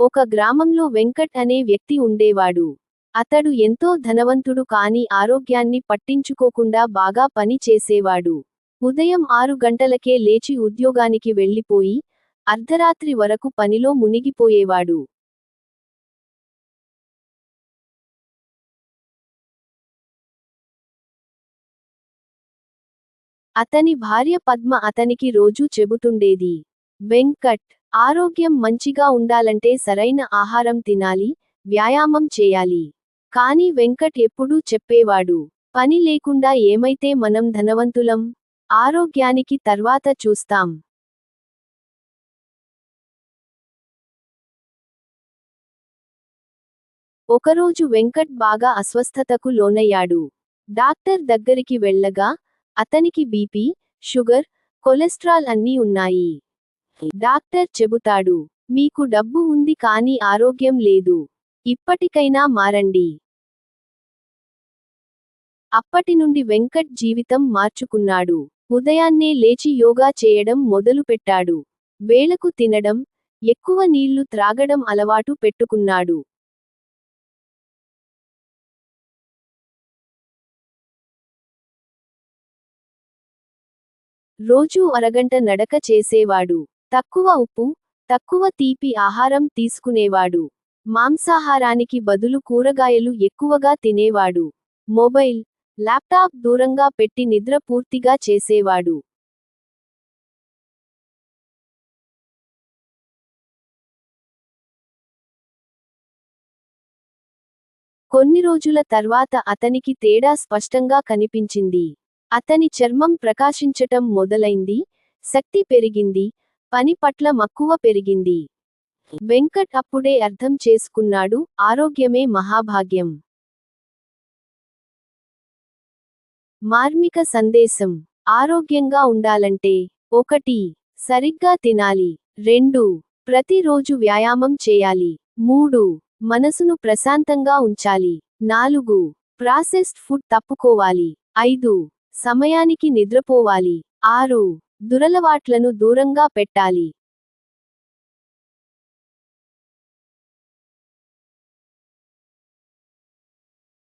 ఒక గ్రామంలో వెంకట్ అనే వ్యక్తి ఉండేవాడు. అతడు ఎంతో ధనవంతుడు కాని ఆరోగ్యాన్ని పట్టించుకోకుండా బాగా పని చేసేవాడు. ఉదయం ఆరు గంటలకే లేచి ఉద్యోగానికి వెళ్ళిపోయి అర్ధరాత్రి వరకు పనిలో మునిగిపోయేవాడు. అతని భార్య పద్మ అతనికి రోజూ చెబుతుండేది. వెంకట్ ఆరోగ్యం మంచిగా ఉండాలంటే సరైన ఆహారం తినాలి వ్యాయామం చేయాలి. కాని వెంకట్ ఎప్పుడూ చెప్పేవాడు పని లేకుండా ఏమైతే మనం ధనవంతులం ఆరోగ్యానికి తర్వాత చూస్తాం. ఒకరోజు వెంకట్ బాగా అస్వస్థతకు లోనయ్యాడు. డాక్టర్ దగ్గరికి వెళ్ళగా అతనికి బీపీ షుగర్ కొలెస్ట్రాల్ అన్నీ ఉన్నాయి. డాక్టర్ చెబుతాడు మీకు డబ్బు ఉంది కానీ ఆరోగ్యం లేదు. ఇప్పటికైనా మారండి. అప్పటి నుండి వెంకట్ జీవితం మార్చుకున్నాడు. ఉదయాన్నే లేచి యోగా చేయడం మొదలుపెట్టాడు. వేళకు తినడం ఎక్కువ నీళ్ళు త్రాగడం అలవాటు పెట్టుకున్నాడు. రోజూ అరగంట నడక చేసేవాడు. తక్కువ ఉప్పు తక్కువ తీపి ఆహారం తీసుకునేవాడు. మాంసాహారానికి బదులు కూరగాయలు ఎక్కువగా తినేవాడు. మొబైల్ ల్యాప్టాప్ దూరంగా పెట్టి నిద్ర పూర్తిగా చేసేవాడు. కొన్ని రోజుల తర్వాత అతనికి తేడా స్పష్టంగా కనిపించింది. అతని చర్మం ప్రకాశించటం మొదలైంది శక్తి పెరిగింది పని పట్ల మక్కువ పెరిగింది. వెంకట్ అప్పుడే అర్థం చేసుకున్నాడు ఆరోగ్యమే మహాభాగ్యం. మార్మిక సందేశం ఆరోగ్యంగా ఉండాలంటే ఒకటి సరిగ్గా తినాలి. రెండు ప్రతిరోజు వ్యాయామం చేయాలి. మూడు మనసును ప్రశాంతంగా ఉంచాలి. నాలుగు ప్రాసెస్డ్ ఫుడ్ తప్పుకోవాలి. ఐదు సమయానికి నిద్రపోవాలి. ఆరు దురలవాట్లను దూరంగా పెట్టాలి.